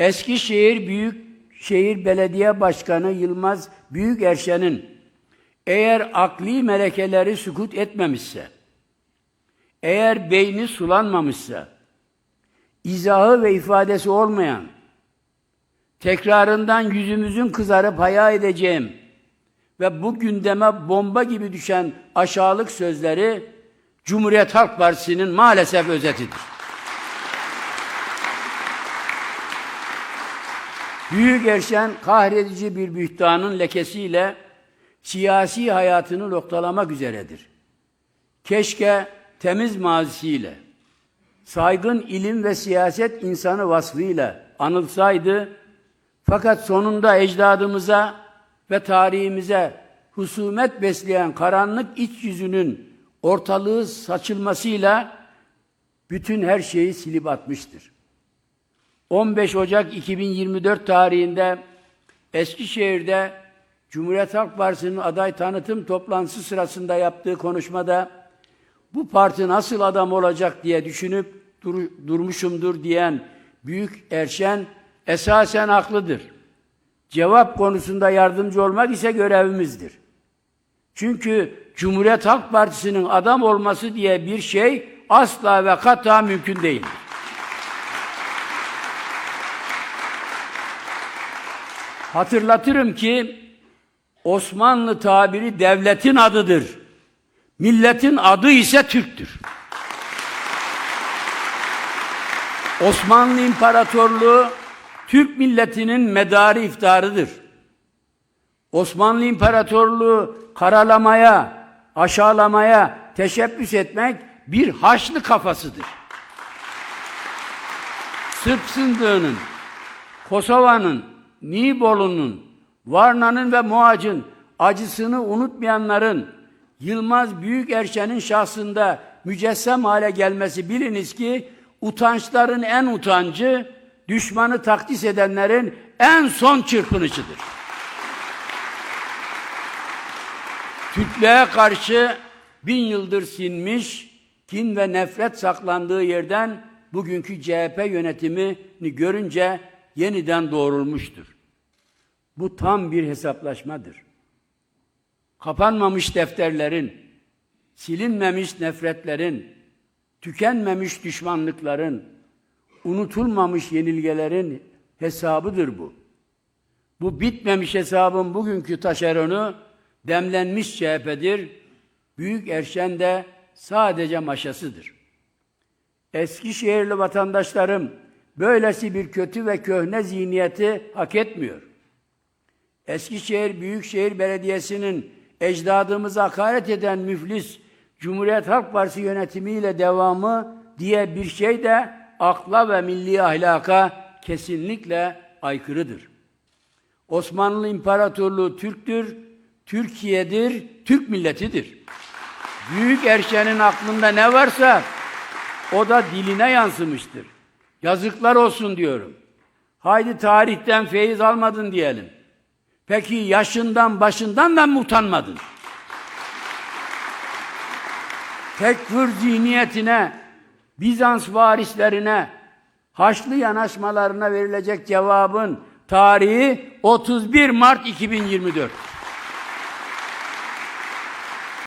Eskişehir Büyükşehir Belediye Başkanı Yılmaz Büyükerşen'in eğer akli melekeleri sükut etmemişse, eğer beyni sulanmamışsa, izahı ve ifadesi olmayan, tekrarından yüzümüzün kızarıp haya edeceğim ve bu gündeme bomba gibi düşen aşağılık sözleri Cumhuriyet Halk Partisi'nin maalesef özetidir. Büyük Erşen kahredici bir bühtanın lekesiyle siyasi hayatını noktalamak üzeredir. Keşke temiz mazisiyle, saygın ilim ve siyaset insanı vasfıyla anılsaydı, fakat sonunda ecdadımıza ve tarihimize husumet besleyen karanlık iç yüzünün ortalığı saçılmasıyla bütün her şeyi silip atmıştır. 15 Ocak 2024 tarihinde Eskişehir'de Cumhuriyet Halk Partisi'nin aday tanıtım toplantısı sırasında yaptığı konuşmada bu parti nasıl adam olacak diye düşünüp dur, durmuşumdur diyen Büyük Erşen esasen haklıdır. Cevap konusunda yardımcı olmak ise görevimizdir. Çünkü Cumhuriyet Halk Partisi'nin adam olması diye bir şey asla ve kata mümkün değildir. Hatırlatırım ki Osmanlı tabiri devletin adıdır. Milletin adı ise Türktür. Osmanlı İmparatorluğu Türk milletinin medarı iftarıdır. Osmanlı İmparatorluğu karalamaya, aşağılamaya teşebbüs etmek bir haçlı kafasıdır. Sırp Sındığı'nın, Kosova'nın, Nibolu'nun, Varna'nın ve Muac'ın acısını unutmayanların Yılmaz Büyükerşen'in şahsında mücessem hale gelmesi biliniz ki utançların en utancı, düşmanı takdis edenlerin en son çırpınışıdır. Türklüğe karşı bin yıldır sinmiş, kin ve nefret saklandığı yerden bugünkü CHP yönetimini görünce yeniden doğrulmuştur. Bu tam bir hesaplaşmadır. Kapanmamış defterlerin, silinmemiş nefretlerin, tükenmemiş düşmanlıkların, unutulmamış yenilgelerin hesabıdır bu. Bu bitmemiş hesabın bugünkü taşeronu demlenmiş CHP'dir. Büyük Erşen de sadece maşasıdır. Eskişehirli vatandaşlarım böylesi bir kötü ve köhne zihniyeti hak etmiyor. Eskişehir Büyükşehir Belediyesi'nin ecdadımıza hakaret eden müflis Cumhuriyet Halk Partisi yönetimiyle devamı diye bir şey de akla ve milli ahlaka kesinlikle aykırıdır. Osmanlı İmparatorluğu Türktür, Türkiye'dir, Türk milletidir. Büyük Erşen'in aklında ne varsa o da diline yansımıştır. Yazıklar olsun diyorum. Haydi tarihten feyiz almadın diyelim. Peki yaşından başından da mı utanmadın? Tekfir zihniyetine, Bizans varislerine, Haçlı yanaşmalarına verilecek cevabın tarihi 31 Mart 2024.